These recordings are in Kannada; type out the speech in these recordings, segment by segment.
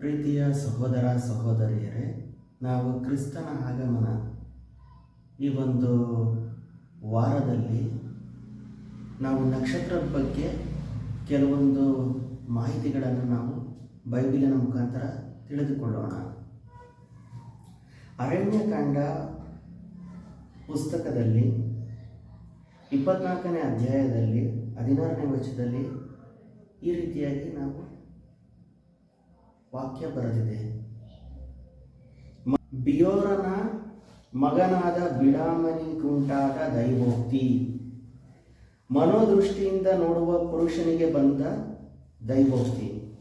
ಪ್ರೀತಿಯ ಸಹೋದರ ಸಹೋದರಿಯರೇ, ನಾವು ಕ್ರಿಸ್ತನ ಆಗಮನ ಈ ಒಂದು ವಾರದಲ್ಲಿ ನಾವು ನಕ್ಷತ್ರದ ಬಗ್ಗೆ ಕೆಲವೊಂದು ಮಾಹಿತಿಗಳನ್ನು ನಾವು ಬೈಬಿಲಿನ ಮುಖಾಂತರ ತಿಳಿದುಕೊಳ್ಳೋಣ. ಅರಣ್ಯಕಾಂಡ ಪುಸ್ತಕದಲ್ಲಿ ಇಪ್ಪತ್ನಾಲ್ಕನೇ ಅಧ್ಯಾಯದಲ್ಲಿ ಹದಿನಾರನೇ ವರ್ಷದಲ್ಲಿ ಈ ರೀತಿಯಾಗಿ ನಾವು ವಾಕ್ಯ ಬರೆದಿದೆ. ಬಿಯೋರನ ಮಗನಾದ ಬಿಡಾಮನಿಗುಂಟಾದ ದೈವೋಕ್ತಿ. ಮನೋದೃಷ್ಟಿಯಿಂದ ನೋಡುವ ಪುರುಷನಿಗೆ ಬಂದ ದೈವೋಕ್ತಿ.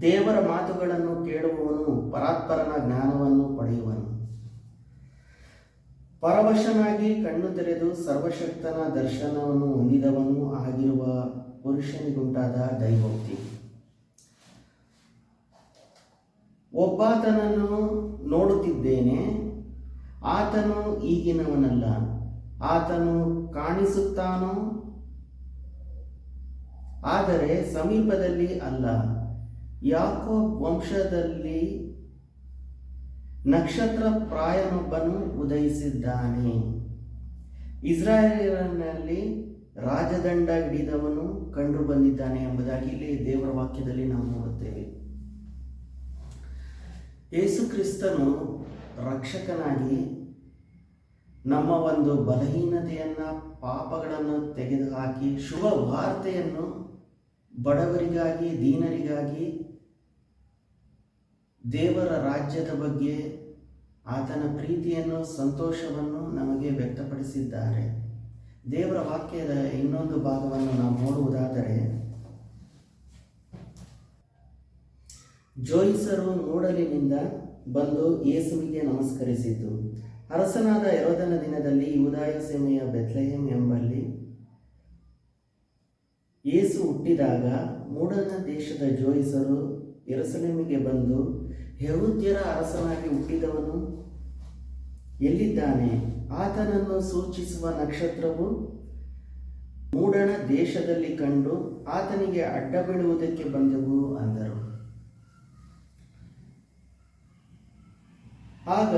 ದೇವರ ಮಾತುಗಳನ್ನು ಕೇಳುವವನು ಪರಾತ್ಪರನ ಜ್ಞಾನವನ್ನು ಪಡೆಯುವನು. ಪರವಶನಾಗಿ ಕಣ್ಣು ತೆರೆದು ಸರ್ವಶಕ್ತನ ದರ್ಶನವನ್ನು ಹೊಂದಿದವನು ಆಗಿರುವ ಪುರುಷನಿಗುಂಟಾದ ದೈವೋಕ್ತಿ. ಒಬ್ಬಾತನನ್ನು ನೋಡುತ್ತಿದ್ದೇನೆ, ಆತನು ಈಗಿನವನಲ್ಲ, ಆತನು ಕಾಣಿಸುತ್ತಾನೋ? ಆದರೆ ಸಮೀಪದಲ್ಲಿ ಅಲ್ಲ ಯಾಕೋ ವಂಶದಲ್ಲಿ ನಕ್ಷತ್ರ ಪ್ರಾಯನೊಬ್ಬನು ಉದಯಿಸಿದ್ದಾನೆ. ಇಸ್ರಾಯೇಲಿನಲ್ಲಿ ರಾಜದಂಡ ಹಿಡಿದವನು ಕಂಡು ಬಂದಿದ್ದಾನೆ ಎಂಬುದಾಗಿ ಇಲ್ಲಿ ದೇವರ ವಾಕ್ಯದಲ್ಲಿ ನಾವು ನೋಡುತ್ತೇವೆ. ಯೇಸು ಕ್ರಿಸ್ತನು ರಕ್ಷಕನಾಗಿ ನಮ್ಮ ಒಂದು ಬಲಹೀನತೆಯನ್ನು, ಪಾಪಗಳನ್ನು ತೆಗೆದುಹಾಕಿ, ಶುಭ ವಾರ್ತೆಯನ್ನು ಬಡವರಿಗಾಗಿ, ದೀನರಿಗಾಗಿ, ದೇವರ ರಾಜ್ಯದ ಬಗ್ಗೆ ಆತನ ಪ್ರೀತಿಯನ್ನು, ಸಂತೋಷವನ್ನು ನಮಗೆ ವ್ಯಕ್ತಪಡಿಸಿದ್ದಾರೆ. ದೇವರ ವಾಕ್ಯದ ಇನ್ನೊಂದು ಭಾಗವನ್ನು ನಾವು ಜೋಯಿಸರು ನೋಡಲಿನಿಂದ ಬಂದು ಯೇಸುವಿಗೆ ನಮಸ್ಕರಿಸಿತು. ಅರಸನಾದ ಯರೋದನ ದಿನದಲ್ಲಿ ಯೂದಾಯ ಸೀಮೆಯ ಬೆತ್ಲಹೇಮ್ ಎಂಬಲ್ಲಿ ಯೇಸು ಹುಟ್ಟಿದಾಗ ಮೂಡನ ದೇಶದ ಜೋಯಿಸರು ಎರಸಲೇಮಿಗೆ ಬಂದು ಯಹೂದ್ಯರ ಅರಸನಾಗಿ ಹುಟ್ಟಿದವನು ಎಲ್ಲಿದ್ದಾನೆ? ಆತನನ್ನು ಸೂಚಿಸುವ ನಕ್ಷತ್ರವು ಮೂಡಣ ದೇಶದಲ್ಲಿ ಕಂಡು ಆತನಿಗೆ ಅಡ್ಡ ಬೀಳುವುದಕ್ಕೆ ಬಂದವು ಅಂದರು. ಆಗ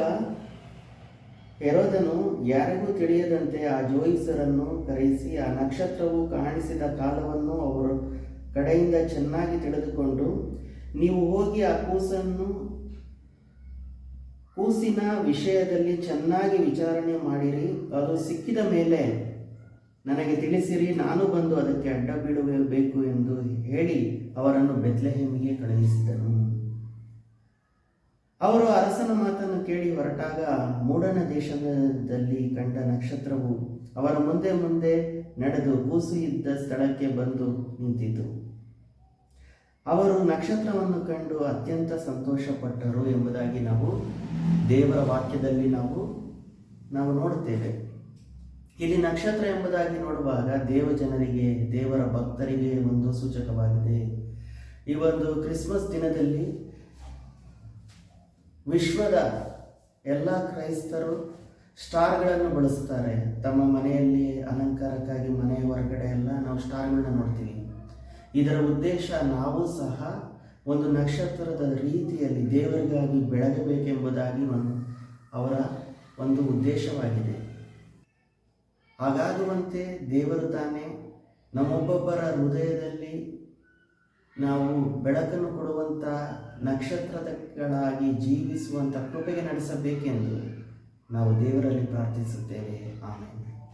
ಹೆರೋದನು, ಯಾರಿಗೂ ತಿಳಿಯದಂತೆ ಆ ಜೋಯಿಸರನ್ನು ಕರೆಯಿಸಿ, ಆ ನಕ್ಷತ್ರವು ಕಾಣಿಸಿದ ಕಾಲವನ್ನು ಅವರ ಕಡೆಯಿಂದ ಚೆನ್ನಾಗಿ ತಿಳಿದುಕೊಂಡು ನೀವು ಹೋಗಿ ಆ ಕೂಸನ್ನು, ಕೂಸಿನ ವಿಷಯದಲ್ಲಿ ಚೆನ್ನಾಗಿ ವಿಚಾರಣೆ ಮಾಡಿರಿ, ಅದು ಸಿಕ್ಕಿದ ಮೇಲೆ ನನಗೆ ತಿಳಿಸಿರಿ, ನಾನು ಬಂದು ಅದಕ್ಕೆ ಅಡ್ಡ ಬೀಳಬೇಕು ಎಂದು ಹೇಳಿ ಅವರನ್ನು ಬೆತ್ಲೆಹೇಮಿಗೆ ಕಳುಹಿಸಿದನು. ಅವರು ಅರಸನ ಮಾತನ್ನು ಕೇಳಿ ಹೊರಟಾಗ ಮೂಡನ ದೇಶದಲ್ಲಿ ಕಂಡ ನಕ್ಷತ್ರವು ಅವರ ಮುಂದೆ ಮುಂದೆ ನಡೆದು ಕೂಸು ಇದ್ದ ಸ್ಥಳಕ್ಕೆ ಬಂದು ನಿಂತಿತು. ಅವರು ನಕ್ಷತ್ರವನ್ನು ಕಂಡು ಅತ್ಯಂತ ಸಂತೋಷಪಟ್ಟರು ಎಂಬುದಾಗಿ ನಾವು ದೇವರ ವಾಕ್ಯದಲ್ಲಿ ನಾವು ನಾವು ನೋಡುತ್ತೇವೆ. ಇಲ್ಲಿ ನಕ್ಷತ್ರ ಎಂಬುದಾಗಿ ನೋಡುವಾಗ ದೇವ ಜನರಿಗೆ ದೇವರ ಭಕ್ತರಿಗೆ ಒಂದು ಸೂಚಕವಾಗಿದೆ. ಈ ಒಂದು ಕ್ರಿಸ್ಮಸ್ ದಿನದಲ್ಲಿ ವಿಶ್ವದ ಎಲ್ಲ ಕ್ರೈಸ್ತರು ಸ್ಟಾರ್ಗಳನ್ನು ಬಳಸ್ತಾರೆ. ತಮ್ಮ ಮನೆಯಲ್ಲಿ ಅಲಂಕಾರಕ್ಕಾಗಿ ಮನೆಯ ಹೊರಗಡೆ ಎಲ್ಲ ನಾವು ಸ್ಟಾರ್ಗಳನ್ನ ನೋಡ್ತೀವಿ. ಇದರ ಉದ್ದೇಶ ನಾವು ಸಹ ಒಂದು ನಕ್ಷತ್ರದ ರೀತಿಯಲ್ಲಿ ದೇವರಿಗಾಗಿ ಬೆಳಗಬೇಕೆಂಬುದಾಗಿ ಒಂದು ಅವರ ಒಂದು ಉದ್ದೇಶವಾಗಿದೆ. ಹಾಗಾಗುವಂತೆ ದೇವರು ತಾನೇ ನಮ್ಮೊಬ್ಬೊಬ್ಬರ ಹೃದಯದಲ್ಲಿ ನಾವು ಬೆಳಕನ್ನು ಕೊಡುವಂಥ ನಕ್ಷತ್ರಗಳಾಗಿ ಜೀವಿಸುವಂಥ ಕೃಪೆಗೆ ನಡೆಸಬೇಕೆಂದು ನಾವು ದೇವರಲ್ಲಿ ಪ್ರಾರ್ಥಿಸುತ್ತೇವೆ. ಆಮೇಲೆ